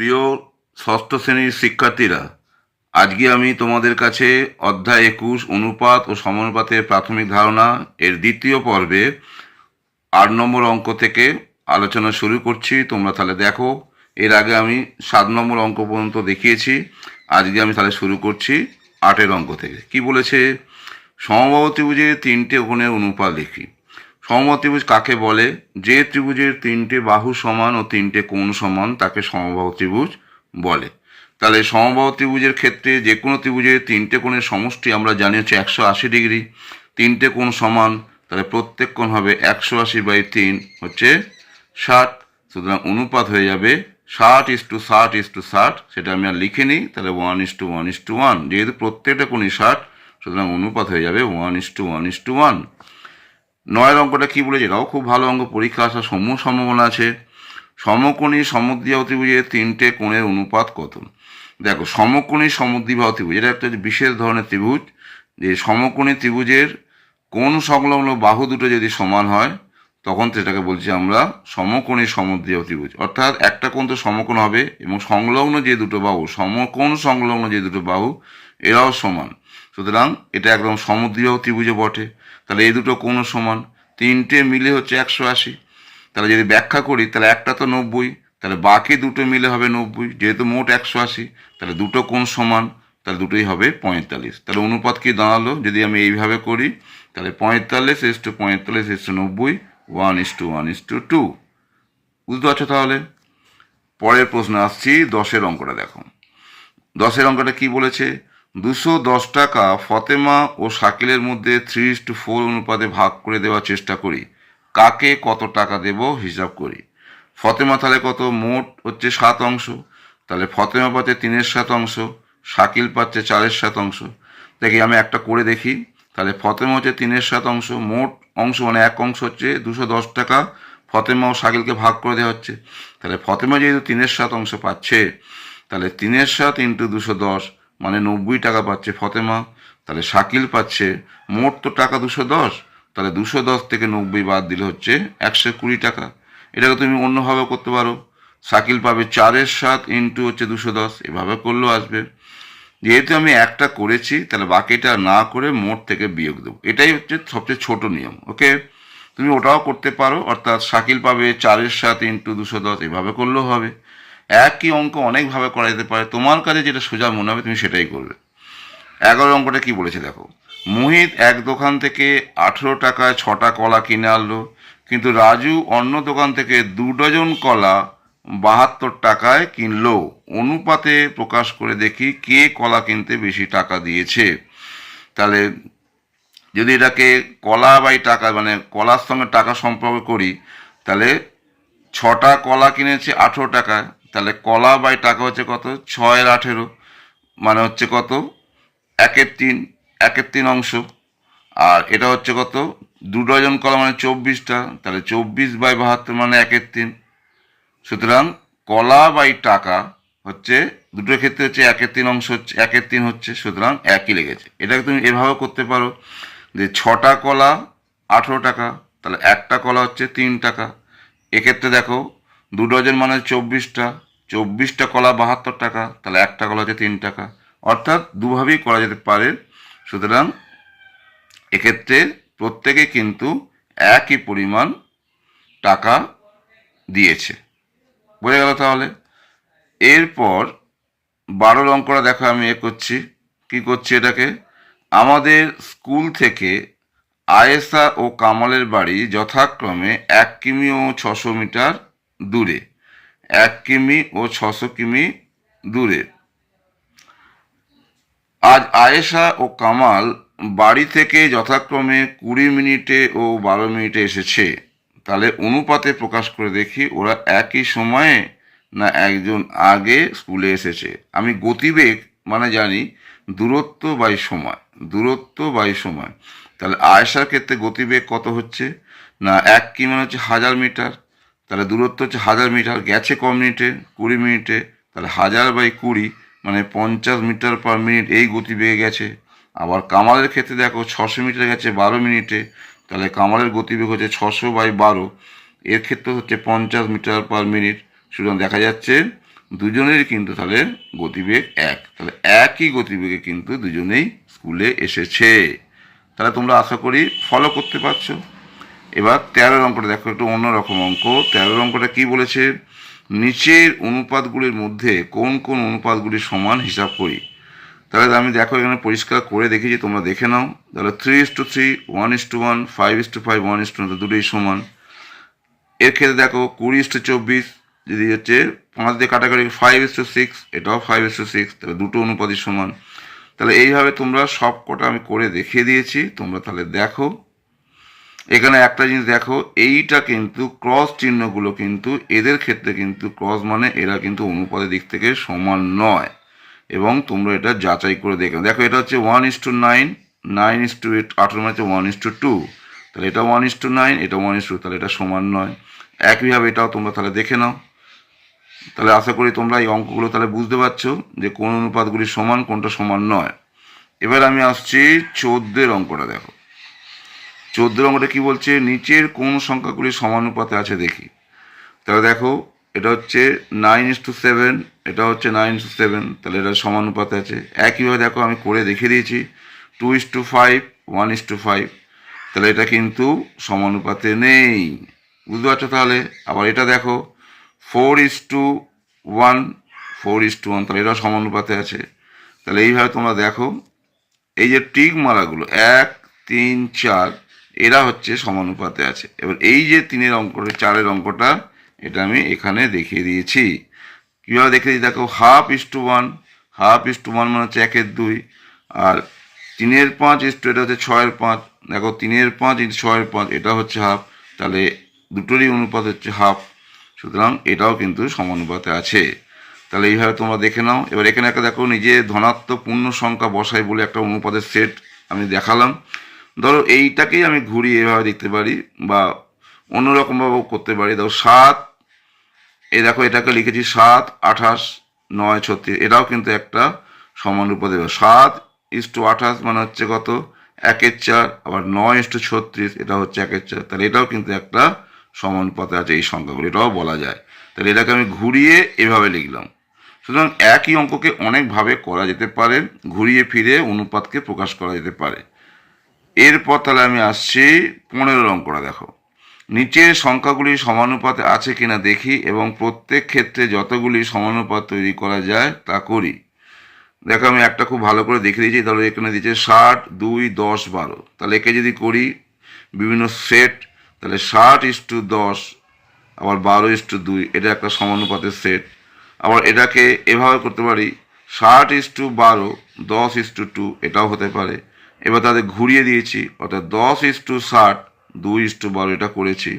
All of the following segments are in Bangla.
প্রিয় ষষ্ঠ শ্রেণির শিক্ষার্থীরা, আজকে আমি তোমাদের কাছে অধ্যায় একুশ, অনুপাত ও সমানুপাতের প্রাথমিক ধারণা এর দ্বিতীয় পর্বে আট নম্বর অঙ্ক থেকে আলোচনা শুরু করছি। তোমরা তাহলে দেখো, এর আগে আমি সাত নম্বর অঙ্ক পর্যন্ত দেখিয়েছি, আজকে আমি তাহলে শুরু করছি আটের অঙ্ক থেকে। কি বলেছে? সমবাহু ত্রিভুজের তিনটে কোণের অনুপাত লিখি। সমবাহু ত্রিভুজ কাকে বলে? যে ত্রিভুজের তিনটে বাহু সমান ও তিনটে কোণ সমান তাকে সমবাহু ত্রিভুজ বলে। তাহলে সমবাহু ত্রিভুজের ক্ষেত্রে যে কোনো ত্রিভুজের তিনটে কোণের সমষ্টি আমরা জানি হচ্ছে একশো আশি ডিগ্রি। তিনটে কোণ সমান, তাহলে প্রত্যেক কোণ হবে একশো আশি বাই তিন হচ্ছে ষাট। সুতরাং অনুপাত হয়ে যাবে ষাট ইস টু ষাট ইস টু ষাট, সেটা আমি আর লিখে নিই, তাহলে one is to one is to one. যেহেতু প্রত্যেকটা কোণই ষাট, সুতরাং অনুপাত হয়ে যাবে one is to one is to one. নয়ের অঙ্কটা কী বলেছে? এটাও খুব ভালো অঙ্ক, পরীক্ষা আসার সমূহ সম্ভাবনা আছে। সমকোণী সমদ্বিবাহু ত্রিভুজের তিনটে কোণের অনুপাত কত? দেখো, সমকোণী সমদ্বিবাহু ত্রিভুজ, এটা একটা বিশেষ ধরনের ত্রিভুজ। যে সমকোণী ত্রিভুজের কোন সংলগ্ন বাহু দুটো যদি সমান হয়, তখন সেটাকে বলছি আমরা সমকোণী সমদ্বিবাহু ত্রিভুজ অর্থাৎ একটা কোণ তো সমকোণ হবে এবং সংলগ্ন যে দুটো বাহু, সমকোণ সংলগ্ন যে দুটো বাহু, এরাও সমান। সুতরাং এটা একদম সমুদ্রীয় ত্রিভুজে বটে। তাহলে এই দুটো কোণ সমান। তিনটে মিলে হচ্ছে একশো আশি। তাহলে যদি ব্যাখ্যা করি, তাহলে একটা তো নব্বই। তাহলে বাকি দুটো মিলে হবে নব্বই। যেহেতু মোট একশো আশি, তাহলে দুটো কোণ সমান, তাহলে দুটোই হবে পঁয়তাল্লিশ। তাহলে অনুপাত কি দাঁড়াল? যদি আমি এইভাবে করি, তাহলে পঁয়তাল্লিশ ইস টু পঁয়তাল্লিশ ইস টু নব্বই one is to one is to two বুঝতে পারছ তাহলে? পরের প্রশ্ন আসছি, দশের অঙ্কটা দেখো। দশের অঙ্কটা কি বলেছে? দুশো দশ টাকা ফতেমা ও শাকিলের মধ্যে থ্রি টু ফোর অনুপাতে ভাগ করে দেওয়ার চেষ্টা করি। কাকে কত টাকা দেব হিসাব করি। ফতেমা তাহলে কত? মোট হচ্ছে সাত অংশ। তাহলে ফতেমা পাচ্ছে তিনের সাত অংশ, শাকিল পাচ্ছে চারের সাত অংশ। দেখি আমি একটা করে দেখি। তাহলে ফতেমা হচ্ছে তিনের সাত অংশ, মোট অংশ মানে এক অংশ হচ্ছে দুশো দশ টাকা। ফতেমা ও শাকিলকে ভাগ করে দেওয়া হচ্ছে। তাহলে ফতেমা যেহেতু তিনের সাত অংশ পাচ্ছে, তাহলে তিনের সাত ইন্টু দুশো দশ মানে নব্বই টাকা পাচ্ছে ফতেমা, তাহলে শাকিল পাচ্ছে মোট তো টাকা দুশো দশ, তাহলে দুশো দশ থেকে নব্বই বাদ দিলে হচ্ছে একশো কুড়ি টাকা। এটাকে তুমি অন্যভাবে করতে পারো। শাকিল পাবে চারের সাত ইন্টু হচ্ছে দুশো দশ, এভাবে করলেও আসবে। যেহেতু আমি একটা করেছি, তাহলে বাকিটা না করে মোট থেকে বিয়োগ দেবো। এটাই হচ্ছে সবচেয়ে ছোট নিয়ম, ওকে? তুমি ওটাও করতে পারো, অর্থাৎ শাকিল পাবে চারের সাত ইন্টু দুশো দশ, এভাবে করলেও হবে। একই অঙ্ক অনেকভাবে করা যেতে পারে। তোমার কাছে যেটা সোজা মনে হবে, তুমি সেটাই করবে। এগারো অঙ্কটা কি বলেছে দেখো? মোহিত এক দোকান থেকে আঠেরো টাকায় ছটা কলা কিনে আনলো, কিন্তু রাজু অন্য দোকান থেকে দু ডজন কলা বাহাত্তর টাকায় কিনলো। অনুপাতে প্রকাশ করে দেখি কে কলা কিনতে বেশি টাকা দিয়েছে। তাহলে যদি এটাকে কলা বাই টাকা মানে কলার সঙ্গে টাকা সম্পর্ক করি, তাহলে ছটা কলা কিনেছে আঠেরো টাকায় তাহলে কলা বাই টাকা হচ্ছে কত? ছয়ের আঠেরো। মানে হচ্ছে কত? একের তিন একের তিন অংশ। আর এটা হচ্ছে কত? দু ডজন কলা মানে চব্বিশটা। তাহলে চব্বিশ বাই বাহাত্তর মানে একের তিন। সুতরাং কলা বাই টাকা হচ্ছে, দুটোর ক্ষেত্রে হচ্ছে একের তিন অংশ হচ্ছে, একের তিন হচ্ছে, সুতরাং একই লেগেছে। এটাকে তুমি এভাবে করতে পারো যে ছটা কলা আঠেরো টাকা, তাহলে একটা কলা হচ্ছে তিন টাকা। এক্ষেত্রে দেখো দু ডজন মানে চব্বিশটা চব্বিশটা কলা বাহাত্তর টাকা, তাহলে একটা কলা হচ্ছে তিন টাকা। অর্থাৎ দুভাবেই করা যেতে পারে। সুতরাং এক্ষেত্রে প্রত্যেকে কিন্তু একই পরিমাণ টাকা দিয়েছে। বোঝা গেল তাহলে? এরপর বারোর অঙ্কটা দেখো আমি এ করছি। কি করছি এটাকে? আমাদের স্কুল থেকে আয়েসা ও কামালের বাড়ি যথাক্রমে এক কিমি ও ছশো মিটার দূরে। এক কিমি ও ছশো কিমি দূরে। আজ আয়েশা ও কামাল বাড়ি থেকে যথাক্রমে কুড়ি মিনিটে ও বারো মিনিটে এসেছে। তাহলে অনুপাতে প্রকাশ করে দেখি, ওরা একই সময়ে না একজন আগে স্কুলে এসেছে। আমি গতিবেগ মানে জানি দূরত্ব বাই সময়, দূরত্ব বাই সময়। তাহলে আয়েশার ক্ষেত্রে গতিবেগ কত হচ্ছে? না, এক কি মানে হচ্ছে হাজার মিটার। তাহলে দূরত্ব হচ্ছে হাজার মিটার, গেছে ক মিনিটে কুড়ি মিনিটে তাহলে হাজার বাই কুড়ি মানে পঞ্চাশ মিটার পার মিনিট এই গতিবেগে গেছে। আবার কামালের ক্ষেত্রে দেখো ছশো মিটার গেছে বারো মিনিটে তাহলে কামালের গতিবেগ হচ্ছে ছশো বাই বারো, এর ক্ষেত্রে হচ্ছে পঞ্চাশ মিটার পার মিনিট সুতরাং দেখা যাচ্ছে দুজনেরই কিন্তু তাহলে গতিবেগ এক, তাহলে একই গতিবেগে কিন্তু দুজনেই স্কুলে এসেছে। তাহলে তোমরা আশা করি ফলো করতে পারছ। এবার তেরোর অঙ্কটা দেখো, একটু অন্যরকম অঙ্ক। তেরোর অঙ্কটা কি বলেছে? নিচের অনুপাতগুলির মধ্যে কোন কোন অনুপাতগুলি সমান হিসাব করি। তাহলে আমি দেখো এখানে পরিষ্কার করে দেখেছি তোমরা দেখে নাও। তাহলে three is to three one is to one five is to five one is to দুটোই সমান। এর ক্ষেত্রে দেখো, কুড়ি ইস টু চব্বিশ, যদি হচ্ছে পাঁচ দিয়ে কাটাকাটি ফাইভ ইস টু সিক্স এটাও ফাইভ ইস টু সিক্স তাহলে দুটো অনুপাতই সমান। তাহলে এইভাবে তোমরা সব কটা আমি করে দেখিয়ে দিয়েছি, তোমরা তাহলে দেখো। এখানে একটা জিনিস দেখো, এইটা কিন্তু ক্রস চিহ্নগুলো কিন্তু এদের ক্ষেত্রে কিন্তু ক্রস মানে এরা কিন্তু অনুপাতের দিক থেকে সমান নয়। এবং তোমরা এটা যাচাই করে দেখো দেখো এটা হচ্ছে one is to nine nine is to eight আঠেরো মানে হচ্ছে ওয়ান ইস টু টু তাহলে এটা ওয়ান ইস টু নাইন এটা ওয়ান ইস টু তাহলে এটা সমান নয়। একইভাবে এটাও তোমরা তাহলে দেখে নাও। তাহলে আশা করি তোমরা এই অঙ্কগুলো তাহলে বুঝতে পারছ যে কোন অনুপাতগুলি সমান, কোনটা সমান নয়। এবার আমি আসছি চোদ্দের অঙ্কটা দেখো। চোদ্দের অঙ্কটা কি বলছে? নিচের কোন সংখ্যাগুলি সমানুপাতে আছে দেখি। তাহলে দেখো, এটা হচ্ছে নাইন ইস টু সেভেন এটা হচ্ছে নাইন ইস টু সেভেন তাহলে এটা সমানুপাতে আছে। একইভাবে দেখো, আমি করে দেখিয়ে দিয়েছি। Two is to five one is to five তাহলে এটা কিন্তু সমানুপাতে নেই। বুঝতে পারছ তাহলে? আবার এটা দেখো four is to one four is to one তাহলে এটাও সমানুপাতে আছে। তাহলে এইভাবে তোমরা দেখো, এই যে টিক মারাগুলো এক, তিন, চার এরা হচ্ছে সমানুপাতে আছে। এবার এই যে তিনের অঙ্কটা, চারের অঙ্কটা, এটা আমি এখানে দেখিয়ে দিয়েছি। কীভাবে দেখে দিই? দেখো half is to one half is to one মানে হচ্ছে একের দুই, আর তিনের পাঁচ ইস টু এটা হচ্ছে ছয়ের পাঁচ। দেখো, তিনের পাঁচ ইস ছয়ের পাঁচ, এটা হচ্ছে হাফ তাহলে দুটোরই অনুপাত হচ্ছে হাফ সুতরাং এটাও কিন্তু সমানুপাতে আছে। তাহলে এইভাবে তোমরা দেখে নাও। এবার এখানে একটা দেখো, নিজে ধনাত্মক পূর্ণ সংখ্যা বসাই বলে একটা অনুপাতের সেট আমি দেখালাম। ধরো এইটাকেই আমি ঘুরিয়ে এভাবে দেখতে পারি বা অন্যরকমভাবেও করতে পারি। ধরো সাত, এ দেখো এটাকে লিখেছি সাত, আঠাশ, নয়, ছত্রিশ। এটাও কিন্তু একটা সমান সমানুপাত দেবে। সাত ইস টু আঠাশ মানে হচ্ছে কত? একের চার, আবার নয় ইস টু ছত্রিশ, এটা হচ্ছে একের চার। তাহলে এটাও কিন্তু একটা সমান সমানুপাতে আছে এই সংখ্যাগুলো, এটাও বলা যায়। তাহলে এটাকে আমি ঘুরিয়ে এভাবে লিখলাম। সুতরাং একই অঙ্ককে অনেকভাবে করা যেতে পারে, ঘুরিয়ে ফিরে অনুপাতকে প্রকাশ করা যেতে পারে। এরপর তাহলে আমি আসছি পনেরো অঙ্কটা দেখো। নিচের সংখ্যাগুলি সমানুপাতে আছে কিনা দেখি এবং প্রত্যেক ক্ষেত্রে যতগুলি সমানুপাত তৈরি করা যায় তা করি। দেখো আমি একটা খুব ভালো করে দেখে দিয়েছি, তাহলে এখানে দিয়েছে ষাট, দুই, দশ, বারো। তাহলে একে যদি করি, বিভিন্ন সেট, তাহলে ষাট ইস টু দশ, আবার বারো ইস টু দুই, এটা একটা সমানুপাতের সেট। আবার এটাকে এভাবে করতে পারি, ষাট ইস টু বারো, দশ ইস টু টু, এটাও হতে পারে। এবার তাদের ঘুরিয়ে দিয়েছি, অর্থাৎ দশ ইস টু ষাট, দুই ইস টু বারো এটা করেছি।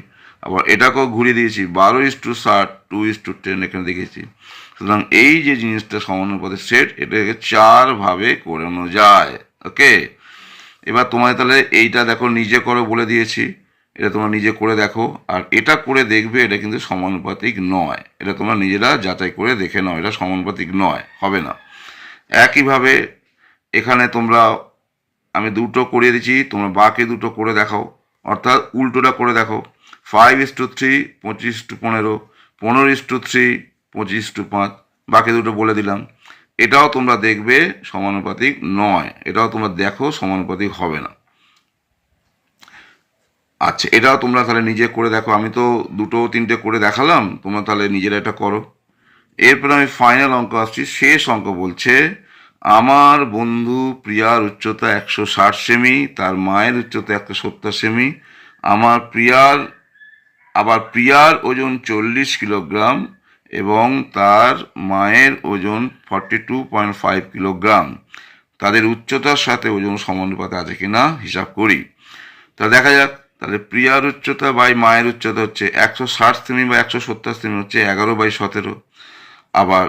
আবার এটাকেও ঘুরিয়ে দিয়েছি, বারো ইস টু ষাট টু ইস টু টেন এখানে দেখেছি সুতরাং এই যে জিনিসটা সমানুপাতের সেট, এটাকে চারভাবে করানো যায়। ওকে? এবার তোমায় তাহলে এইটা দেখো, নিজে করো বলে দিয়েছি। এটা তোমরা নিজে করে দেখো। আর এটা করে দেখবে, এটা কিন্তু সমানুপাতিক নয়। এটা তোমরা নিজেরা যাচাই করে দেখে নাও, এটা সমানুপাতিক নয়, হবে না। একইভাবে এখানে তোমরা আমি দুটো করিয়ে দিচ্ছি, তোমরা বাকি দুটো করে দেখাও। অর্থাৎ উল্টোটা করে দেখো। ফাইভ ইস টু থ্রি পঁচিশ টু পনেরো পনেরো ইস টু থ্রি পঁচিশ টু পাঁচ, বাকি দুটো বলে দিলাম। এটাও তোমরা দেখবে সমানুপাতিক নয়। এটাও তোমরা দেখো সমানুপাতিক হবে না। আচ্ছা এটাও তোমরা তাহলে নিজে করে দেখো। আমি তো দুটো তিনটে করে দেখালাম, তোমরা তাহলে নিজেরা এটা করো। এরপর আমি ফাইনাল অঙ্ক আসছি। শেষ অঙ্ক বলছে আমার বন্ধু প্রিয়ার উচ্চতা একশো ষাট সেমি, তার মায়ের উচ্চতা একশো সত্তর সেমি। আমার প্রিয়ার, আবার প্রিয়ার ওজন চল্লিশ কিলোগ্রাম এবং তার মায়ের ওজন forty two point five kilogram. তাদের উচ্চতার সাথে ওজন সমানুপাতে আছে কিনা হিসাব করি। তা দেখা যাক, তাহলে প্রিয়ার উচ্চতা বাই মায়ের উচ্চতা হচ্ছে একশো ষাট সেমি বা একশো সত্তর সেমি হচ্ছে এগারো বাই সতেরো। আবার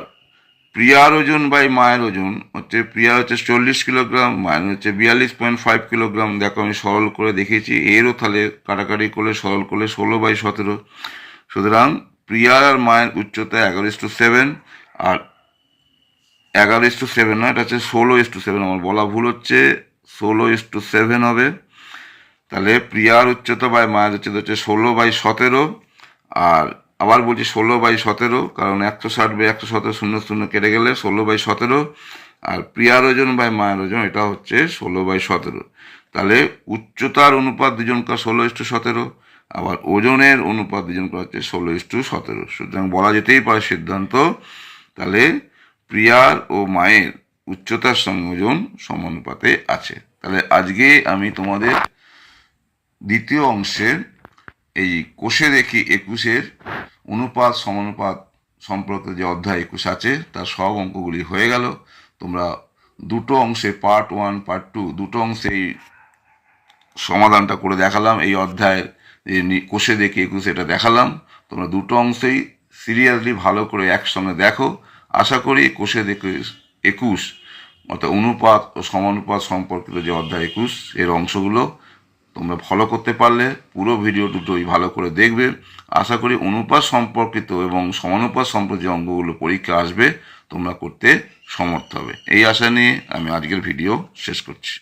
প্রিয়ার ওজন বাই মায়ের ওজন, হচ্ছে প্রিয়া হচ্ছে চল্লিশ কিলোগ্রাম, মায়ের হচ্ছে বিয়াল্লিশ পয়েন্ট ফাইভ কিলোগ্রাম। দেখো, আমি সরল করে দেখেছি এরও তাহলে কাটাকাটি করলে সরল করলে ষোলো বাই সতেরো। সুতরাং প্রিয়ার আর মায়ের উচ্চতা এগারো ইস টু সেভেন, আর এগারো ইস টু সেভেন নয়, এটা হচ্ছে ষোলো ইস টু সেভেন। আমার বলা ভুল হচ্ছে, ষোলো ইস টু সেভেন হবে। তাহলে প্রিয়ার উচ্চতা বাই মায়ের উচ্চতা হচ্ছে ষোলো বাই সতেরো, আর আবার বলছি ষোলো বাই সতেরো, কারণ একশো ষাট বাই একশো সতেরো শূন্য শূন্য কেটে গেলে ষোলো বাই সতেরো আর প্রিয়ার ওজন বাই মায়ের ওজন, এটা হচ্ছে ষোলো বাই সতেরো। তাহলে উচ্চতার অনুপাত দুজনকার ষোলো ইস্টু সতেরো, আবার ওজনের অনুপাত দুজনকার হচ্ছে ষোলো ইস্টু সতেরো। সুতরাং বলা যেতেই পারে সিদ্ধান্ত, তাহলে প্রিয়ার ও মায়ের উচ্চতার সঙ্গে ওজন সমানুপাতে আছে। তাহলে আজকে আমি তোমাদের দ্বিতীয় অংশের এই কোষে দেখি একুশের অনুপাত, সমানুপাত সম্পর্কে যে অধ্যায় একুশ আছে, তার সব অঙ্কগুলি হয়ে গেল। তোমরা দুটো অংশে পার্ট ওয়ান পার্ট টু দুটো অংশেই সমাধানটা করে দেখালাম। এই অধ্যায়ের কোষে দেখে একুশ এটা দেখালাম। তোমরা দুটো অংশেই সিরিয়াসলি ভালো করে একসঙ্গে দেখো। আশা করি কোষে দেখে একুশ, অর্থাৎ অনুপাত ও সমানুপাত সম্পর্কিত যে অধ্যায় একুশ, এর অংশগুলো তোমরা ফলো করতে পারলে পুরো ভিডিও দুটোই ভালো করে দেখবে। আশা করি অনুপাত সম্পর্কিত এবং সমানুপাত সম্পর্কিত অঙ্গগুলো পরীক্ষা আসবে, তোমরা করতে সমর্থ হবে। এই আশা নিয়ে আমি আজকের ভিডিও শেষ করছি।